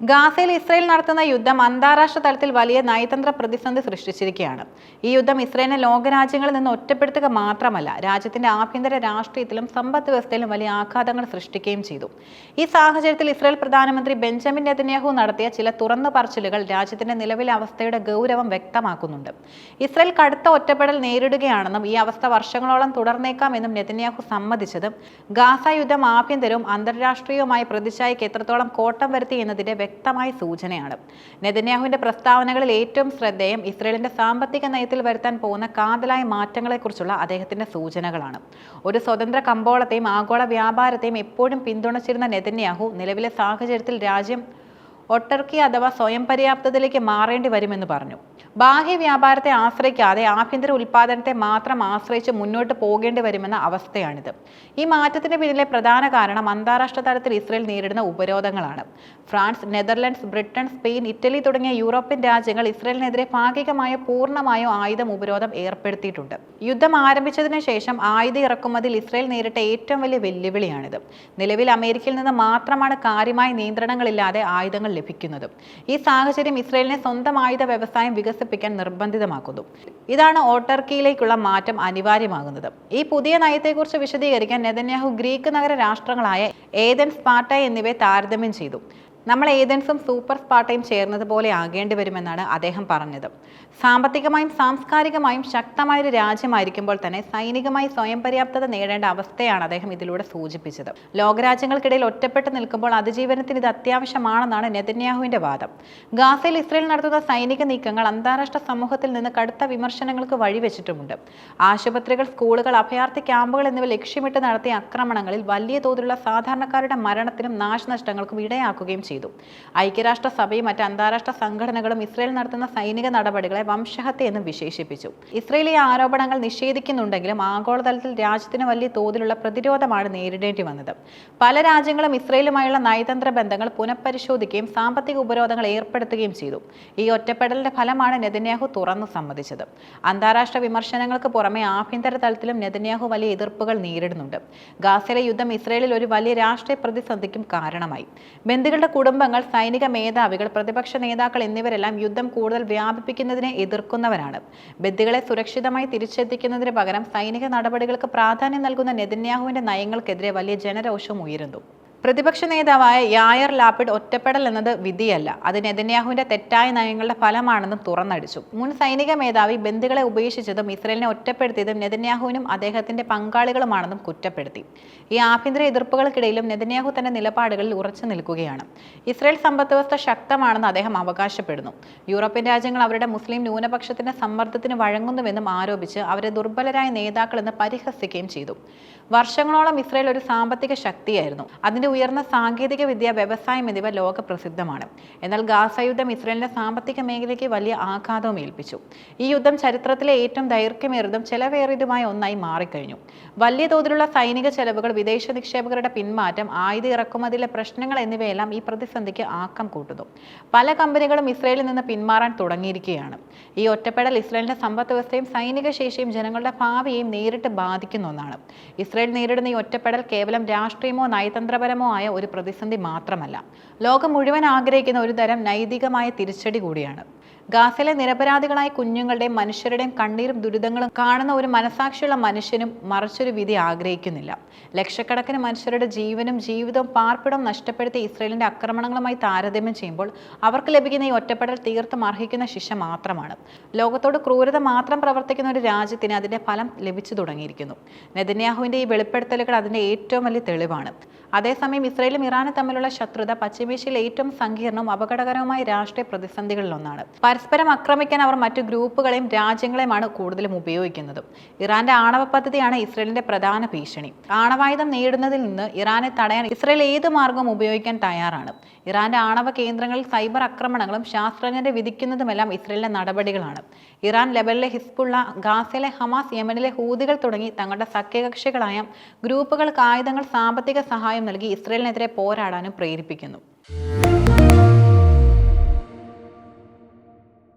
ഗാസയിൽ ഇസ്രയേൽ നടത്തുന്ന യുദ്ധം അന്താരാഷ്ട്ര തലത്തിൽ വലിയ നയതന്ത്ര പ്രതിസന്ധി സൃഷ്ടിച്ചിരിക്കുകയാണ്. ഈ യുദ്ധം ഇസ്രയേലിനെ ലോകരാജ്യങ്ങളിൽ നിന്ന് ഒറ്റപ്പെടുത്തുക മാത്രമല്ല രാജ്യത്തിന്റെ ആഭ്യന്തര രാഷ്ട്രീയത്തിലും സമ്പദ് വ്യവസ്ഥയിലും വലിയ ആഘാതങ്ങൾ സൃഷ്ടിക്കുകയും ചെയ്തു. ഈ സാഹചര്യത്തിൽ ഇസ്രയേൽ പ്രധാനമന്ത്രി ബെഞ്ചമിൻ നെതന്യാഹു നടത്തിയ ചില തുറന്നു പറച്ചിലുകൾ രാജ്യത്തിന്റെ നിലവിലെ അവസ്ഥയുടെ ഗൗരവം വ്യക്തമാക്കുന്നുണ്ട്. ഇസ്രയേൽ കടുത്ത ഒറ്റപ്പെടൽ നേരിടുകയാണെന്നും ഈ അവസ്ഥ വർഷങ്ങളോളം തുടർന്നേക്കാമെന്നും നെതന്യാഹു സമ്മതിച്ചതും ഗാസ യുദ്ധം ആഭ്യന്തരവും അന്താരാഷ്ട്രീയവുമായ പ്രതിച്ഛായയ്ക്ക് എത്രത്തോളം കോട്ടം വരുത്തി എന്നതിന്റെ വ്യക്തമായ സൂചനയാണ്. നെതന്യാഹുവിന്റെ പ്രസ്താവനകളിൽ ഏറ്റവും ശ്രദ്ധേയം ഇസ്രയേലിന്റെ സാമ്പത്തിക നയത്തിൽ വരുത്താൻ പോകുന്ന കാതലായ മാറ്റങ്ങളെക്കുറിച്ചുള്ള അദ്ദേഹത്തിന്റെ സൂചനകളാണ്. ഒരു സ്വതന്ത്ര കമ്പോളത്തെയും ആഗോള വ്യാപാരത്തെയും എപ്പോഴും പിന്തുണച്ചിരുന്ന നെതന്യാഹു നിലവിലെ സാഹചര്യത്തിൽ രാജ്യം ഒട്ടർക്കി അഥവാ സ്വയം പര്യാപ്തതയിലേക്ക് മാറേണ്ടി വരുമെന്ന് പറഞ്ഞു. ബാഹ്യ വ്യാപാരത്തെ ആശ്രയിക്കാതെ ആഭ്യന്തര ഉൽപ്പാദനത്തെ മാത്രം ആശ്രയിച്ച് മുന്നോട്ട് പോകേണ്ടി വരുമെന്ന അവസ്ഥയാണിത്. ഈ മാറ്റത്തിന് പിന്നിലെ പ്രധാന കാരണം അന്താരാഷ്ട്ര തലത്തിൽ ഇസ്രയേൽ നേരിടുന്ന ഉപരോധങ്ങളാണ്. France Netherlands Britain Spain Italy തുടങ്ങിയ യൂറോപ്യൻ രാജ്യങ്ങൾ ഇസ്രയേലിനെതിരെ ഭാഗികമായോ പൂർണമായോ ആയുധം ഉപരോധം ഏർപ്പെടുത്തിയിട്ടുണ്ട്. യുദ്ധം ആരംഭിച്ചതിന് ശേഷം ആയുധ ഇറക്കുമതിയിൽ ഇസ്രയേൽ നേരിട്ട ഏറ്റവും വലിയ വെല്ലുവിളിയാണിത്. നിലവിൽ അമേരിക്കയിൽ നിന്ന് മാത്രമാണ് കാര്യമായ നിയന്ത്രണങ്ങളില്ലാതെ ആയുധങ്ങൾ ലഭിക്കുന്നത്. ഈ സാഹചര്യം ഇസ്രയേലിനെ സ്വന്തം ആയുധ വ്യവസായം വികസിപ്പിക്കാൻ നിർബന്ധിതമാക്കുന്നു. ഇതാണ് ഓട്ടർക്കിയിലേക്കുള്ള മാറ്റം അനിവാര്യമാകുന്നത്. ഈ പുതിയ നയത്തെക്കുറിച്ച് വിശദീകരിക്കാൻ നെതന്യാഹു ഗ്രീക്ക് നഗര രാഷ്ട്രങ്ങളായ ഏതൻ സ്പാർട്ട എന്നിവയെ താരതമ്യം ചെയ്തു. നമ്മൾ ഏതൻസും സൂപ്പർ സ്പാർട്ടയും ചേർന്നതുപോലെ ആകേണ്ടി വരുമെന്നാണ് അദ്ദേഹം പറഞ്ഞത്. സാമ്പത്തികമായും സാംസ്കാരികമായും ശക്തമായൊരു രാജ്യമായിരിക്കുമ്പോൾ തന്നെ സൈനികമായി സ്വയം പര്യാപ്തത നേടേണ്ട അവസ്ഥയാണ് അദ്ദേഹം ഇതിലൂടെ സൂചിപ്പിച്ചത്. ലോകരാജ്യങ്ങൾക്കിടയിൽ ഒറ്റപ്പെട്ട് നിൽക്കുമ്പോൾ അതിജീവനത്തിന് ഇത് അത്യാവശ്യമാണെന്നാണ് നെതന്യാഹുവിന്റെ വാദം. ഗാസയിൽ ഇസ്രയേൽ നടത്തുന്ന സൈനിക നീക്കങ്ങൾ അന്താരാഷ്ട്ര സമൂഹത്തിൽ നിന്ന് കടുത്ത വിമർശനങ്ങൾക്ക് വഴിവെച്ചിട്ടുമുണ്ട്. ആശുപത്രികൾ സ്കൂളുകൾ അഭയാർത്ഥി ക്യാമ്പുകൾ എന്നിവ ലക്ഷ്യമിട്ട് നടത്തിയ ആക്രമണങ്ങളിൽ വലിയ തോതിലുള്ള സാധാരണക്കാരുടെ മരണത്തിനും നാശനഷ്ടങ്ങൾക്കും ഇടയാക്കുകയും ചെയ്തു. ഐക്യരാഷ്ട്ര സഭയും മറ്റ് അന്താരാഷ്ട്ര സംഘടനകളും ഇസ്രയേൽ നടത്തുന്ന സൈനിക നടപടികളെ വംശഹത്യ എന്നും വിശേഷിപ്പിച്ചു. ഇസ്രയേലി ആരോപണങ്ങൾ നിഷേധിക്കുന്നുണ്ടെങ്കിലും ആഗോളതലത്തിൽ രാജ്യത്തിന് വലിയ തോതിലുള്ള പ്രതിരോധമാണ് നേരിടേണ്ടി വന്നത്. പല രാജ്യങ്ങളും ഇസ്രയേലുമായുള്ള നയതന്ത്ര ബന്ധങ്ങൾ പുനഃപരിശോധിക്കുകയും സാമ്പത്തിക ഉപരോധങ്ങൾ ഏർപ്പെടുത്തുകയും ചെയ്തു. ഈ ഒറ്റപ്പെടലിന്റെ ഫലമാണ് നെതന്യാഹു തുറന്നു സമ്മതിച്ചത്. അന്താരാഷ്ട്ര വിമർശനങ്ങൾക്ക് പുറമെ ആഭ്യന്തര തലത്തിലും നെതന്യാഹു വലിയ എതിർപ്പുകൾ നേരിടുന്നുണ്ട്. ഗാസയിലെ യുദ്ധം ഇസ്രയേലിൽ ഒരു വലിയ രാഷ്ട്രീയ പ്രതിസന്ധിക്കും കാരണമായി. ബന്ധുക്കളുടെ കുടുംബങ്ങൾ സൈനിക മേധാവികൾ പ്രതിപക്ഷ നേതാക്കൾ എന്നിവരെല്ലാം യുദ്ധം കൂടുതൽ വ്യാപിപ്പിക്കുന്നതിനെ എതിർക്കുന്നവരാണ്. ബന്ദികളെ സുരക്ഷിതമായി തിരിച്ചെത്തിക്കുന്നതിന് പകരം സൈനിക നടപടികൾക്ക് പ്രാധാന്യം നൽകുന്ന നെതന്യാഹുവിന്റെ നയങ്ങൾക്കെതിരെ വലിയ ജനരോഷം ഉയരുന്നു പ്രതിപക്ഷ നേതാവായ യായർ ലാപ്പിഡ് ഒറ്റപ്പെടൽ എന്നത് വിധിയല്ല. അത് നെതന്യാഹുവിന്റെ തെറ്റായ നയങ്ങളുടെ ഫലമാണെന്നും തുറന്നടിച്ചു. മുൻ സൈനിക മേധാവി ബന്ധുക്കളെ ഉപേക്ഷിച്ചതും ഇസ്രയേലിനെ ഒറ്റപ്പെടുത്തിയതും നെതന്യാഹുവിനും അദ്ദേഹത്തിന്റെ പങ്കാളികളുമാണെന്നും കുറ്റപ്പെടുത്തി. ഈ ആഭ്യന്തര എതിർപ്പുകൾക്കിടയിലും നെതന്യാഹു തന്റെ നിലപാടുകളിൽ ഉറച്ചു നിൽക്കുകയാണ്. ഇസ്രയേൽ സമ്പദ് വ്യവസ്ഥ ശക്തമാണെന്ന് അദ്ദേഹം അവകാശപ്പെടുന്നു. യൂറോപ്യൻ രാജ്യങ്ങൾ അവരുടെ മുസ്ലിം ന്യൂനപക്ഷത്തിന്റെ സമ്മർദ്ദത്തിന് വഴങ്ങുന്നുവെന്നും ആരോപിച്ച് അവരെ ദുർബലരായ നേതാക്കളെന്ന് പരിഹസിക്കുകയും ചെയ്തു. വർഷങ്ങളോളം ഇസ്രയേൽ ഒരു സാമ്പത്തിക ശക്തിയായിരുന്നു. അതിന്റെ ഉയർന്ന സാങ്കേതിക വിദ്യ വ്യവസായം എന്നിവ ലോകപ്രസിദ്ധമാണ്. എന്നാൽ ഗാസ യുദ്ധം ഇസ്രയേലിന്റെ സാമ്പത്തിക മേഖലയ്ക്ക് വലിയ ആഘാതവും ഏൽപ്പിച്ചു. ഈ യുദ്ധം ചരിത്രത്തിലെ ഏറ്റവും ദൈർഘ്യമേറിയതും ചെലവേറിയതുമായ ഒന്നായി മാറിക്കഴിഞ്ഞു. വലിയ തോതിലുള്ള സൈനിക ചെലവുകൾ വിദേശ നിക്ഷേപകരുടെ പിന്മാറ്റം ആയുധ ഇറക്കുമതിയിലെ പ്രശ്നങ്ങൾ എന്നിവയെല്ലാം ഈ പ്രതിസന്ധിക്ക് ആക്കം കൂട്ടുന്നു. പല കമ്പനികളും ഇസ്രയേലിൽ നിന്ന് പിന്മാറാൻ തുടങ്ങിയിരിക്കുകയാണ്. ഈ ഒറ്റപ്പെടൽ ഇസ്രയേലിന്റെ സമ്പദ് വ്യവസ്ഥയും സൈനിക ശേഷിയും ജനങ്ങളുടെ ഭാവിയെയും നേരിട്ട് ബാധിക്കുന്ന ഒന്നാണ്. ഇസ്രയേൽ നേരിടുന്ന ഈ ഒറ്റപ്പെടൽ കേവലം രാഷ്ട്രീയമോ നയതന്ത്രപരമോ ആയ ഒരു പ്രതിസന്ധി മാത്രമല്ല. ലോകം മുഴുവൻ ആഗ്രഹിക്കുന്ന ഒരു തരം നൈതികമായ തിരിച്ചടി കൂടിയാണ്. ഗാസയിലെ നിരപരാധികളായ കുഞ്ഞുങ്ങളുടെയും മനുഷ്യരുടെയും കണ്ണീരും ദുരിതങ്ങളും കാണുന്ന ഒരു മനസാക്ഷിയുള്ള മനുഷ്യനും മറിച്ചൊരു വിധി ആഗ്രഹിക്കുന്നില്ല. ലക്ഷക്കണക്കിന് മനുഷ്യരുടെ ജീവനും ജീവിതവും പാർപ്പിടം നഷ്ടപ്പെടുത്തിയ ഇസ്രയേലിന്റെ ആക്രമണങ്ങളുമായി താരതമ്യം ചെയ്യുമ്പോൾ അവർക്ക് ലഭിക്കുന്ന ഈ ഒറ്റപ്പെടൽ തീർത്തും അർഹിക്കുന്ന ശിക്ഷ മാത്രമാണ്. ലോകത്തോട് ക്രൂരത മാത്രം പ്രവർത്തിക്കുന്ന ഒരു രാജ്യത്തിന് അതിന്റെ ഫലം ലഭിച്ചു തുടങ്ങിയിരിക്കുന്നു. നെതന്യാഹുവിന്റെ ഈ വെളിപ്പെടുത്തലുകൾ അതിന്റെ ഏറ്റവും വലിയ തെളിവാണ്. അതേസമയം ഇസ്രയേലും ഇറാനും തമ്മിലുള്ള ശത്രുത പശ്ചിമേഷ്യയിൽ ഏറ്റവും സങ്കീർണവും അപകടകരവുമായ രാഷ്ട്രീയ പ്രതിസന്ധികളിലൊന്നാണ്. പരസ്പരം ആക്രമിക്കാൻ അവർ മറ്റു ഗ്രൂപ്പുകളെയും രാജ്യങ്ങളെയുമാണ് കൂടുതലും ഉപയോഗിക്കുന്നത്. ഇറാന്റെ ആണവ പദ്ധതിയാണ് ഇസ്രയേലിന്റെ പ്രധാന ഭീഷണി. ആണവായുധം നേടുന്നതിൽ നിന്ന് ഇറാനെ തടയാൻ ഇസ്രയേൽ ഏത് മാർഗവും ഉപയോഗിക്കാൻ തയ്യാറാണ്. ഇറാന്റെ ആണവ കേന്ദ്രങ്ങളിൽ സൈബർ ആക്രമണങ്ങളും ശാസ്ത്രജ്ഞരെ വിധിക്കുന്നതുമെല്ലാം ഇസ്രയേലിന്റെ നടപടികളാണ്. ഇറാൻ ലെബനിലെ ഹിസ്ബുള്ള ഗാസയിലെ ഹമാസ് യമനിലെ ഹൂതികൾ തുടങ്ങി തങ്ങളുടെ സഖ്യകക്ഷികളായ ഗ്രൂപ്പുകൾക്ക് ആയുധങ്ങൾ സാമ്പത്തിക സഹായം നൽകി ഇസ്രയേലിനെതിരെ പോരാടാനും പ്രേരിപ്പിക്കുന്നു.